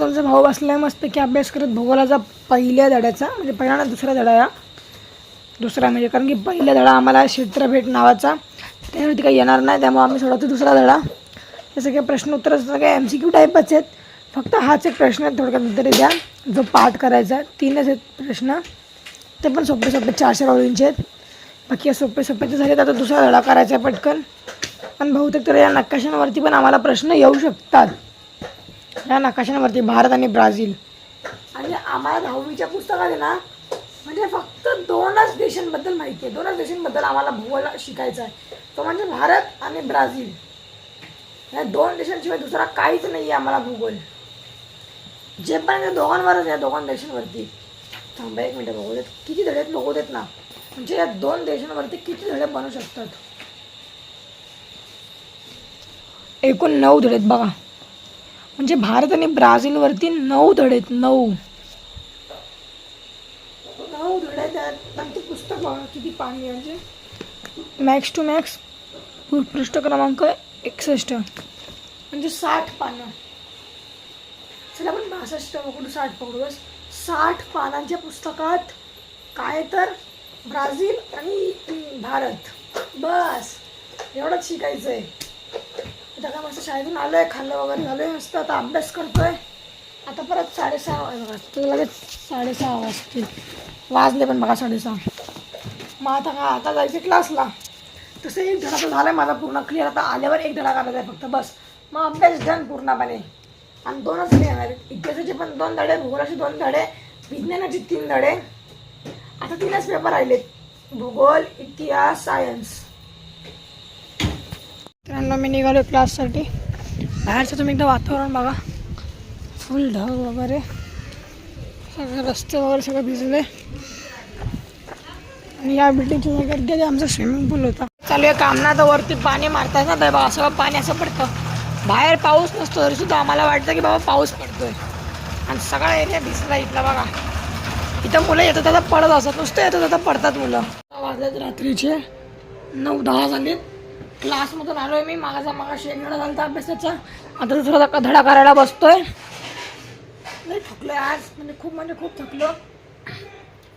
तुमचा भाऊ बसलाय मस्तपैकी अभ्यास करत भूगोलाचा पहिल्या धड्याचा म्हणजे पहिला ना दुसरा धडा या. दुसरा म्हणजे कारण की पहिला धडा आम्हाला क्षेत्रभेट नावाचा त्यावरती काही येणार नाही त्यामुळे आम्ही सोडवतो दुसरा धडा. हे सगळे प्रश्न उत्तर सगळे एम सी क्यू टाईपच आहेत. फक्त हाच एक प्रश्न आहे थोडक्यात तरी द्या. जो पाठ करायचा आहे तीनच आहेत प्रश्न. ते पण सोपे सोपे चारशे चार आहेत. बाकी या सोपे सोपे तर आता दुसरा धडा करायचा आहे पटकन. पण बहुतेक तर या नकाशांवरती पण आम्हाला प्रश्न येऊ शकतात. या नकाशांवरती भारत आणि ब्राझील. आणि आम्हाला दहावीच्या पुस्तकात आहे ना म्हणजे फक्त दोनच देशांबद्दल माहिती आहे. दोनच देशांबद्दल आम्हाला भूगोल शिकायचा आहे. तो म्हणजे भारत आणि ब्राझील. या दोन देशांशिवाय दुसरा काहीच नाही आहे आम्हाला भूगोल. जे पण त्या दोघांवरच या दोघां देशांवरती. थांबा एक मिनटं बघू देत किती धडे बघू देत ना. म्हणजे या दोन देशांवरती किती धडे बनू शकतात? एकूण नऊ धडे आहेत बघा. म्हणजे भारत आणि ब्राझीलवरती नऊ धडे आहेत नऊ. नऊ धडे त्यात ते पुस्तक बघा किती पाणी आहे म्हणजे मॅक्स टू मॅक्स पृष्ठ क्रमांक एकसष्ट. म्हणजे साठ पानं. चला आपण बासष्ट पकडू साठ पकडू बस साठ पानांच्या पुस्तकात काय तर? ब्राझील आणि भारत. बस एवढंच शिकायचं आहे आता मस्त शाळेतून आलो आहे खाल्लं वगैरे झालं आहे मस्त. आता अभ्यास करतोय. आता परत साडेसहा वाजता लगेच साडेसहा वाजतील. वाजले पण बघा साडेसहा. मग आता का आता जायचं क्लासला. तसं एक धडा तर झाला आहे माझा पूर्ण क्लिअर आता आल्यावर एक धडा करायचा आहे फक्त बस. मग अभ्यास डन पूर्णपणे. आणि दोनच धडे येणार. आहेत इतिहासाचे पण दोन धडे भूगोलाचे दोन धडे विज्ञानाचे तीन धडे. आता तीनच पेपर राहिलेत. भूगोल इतिहास सायन्स मित्रांनो मी निघालो क्लाससाठी. बाहेरचं तुम्ही एकदा वातावरण बघा. फुल ढग वगैरे. सगळं रस्ते वगैरे सगळं भिजले. आणि या बिल्डिंगची जागेवरती आधी आमचा स्विमिंग पूल होता. चालू आहे काम ना तर वरती पाणी मारतात ना तर बाबा सगळं पाणी असं पडतं. बाहेर पाऊस नसतो तरी सुद्धा आम्हाला वाटतं की बाबा पाऊस पडतोय. आणि सगळा एरिया भिजला इथला बघा. इथं मुलं येतात आता पडत असतात. नुसतं येतात आता पडतात मुलं. वाजलेत रात्रीचे. नऊ दहा झालेत. क्लासमधून आलो आहे मी मागाचा मागाशी एक धडा झाला अभ्यासाचा. आता दुसरा धक्का धडा करायला बसतोय. नाही थकलोय आज म्हणजे खूप म्हणजे खूप थकलो.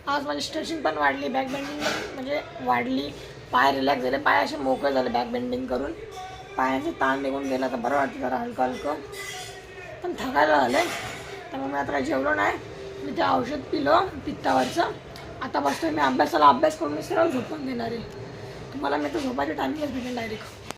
आज माझी स्ट्रेचिंग पण वाढली बॅक बेंडिंग म्हणजे वाढली. पाय रिलॅक्स झाले पाय असे मोकळे झाले बॅक बेंडिंग करून. पायाचे ताण निघून गेला तर बरं वाटतं जरा हलकं हलकं पण थकायला झालं त्यामुळे मी आता काही जेवलो नाही. मी ते औषध पिलो पित्तावरचं. आता बसतोय मी अभ्यासाला अभ्यास करून मी सरळ झोपून देणार आहे. तुम्हाला मी तर झोपायच्या टायमिंगच भेटेल डायरेक्ट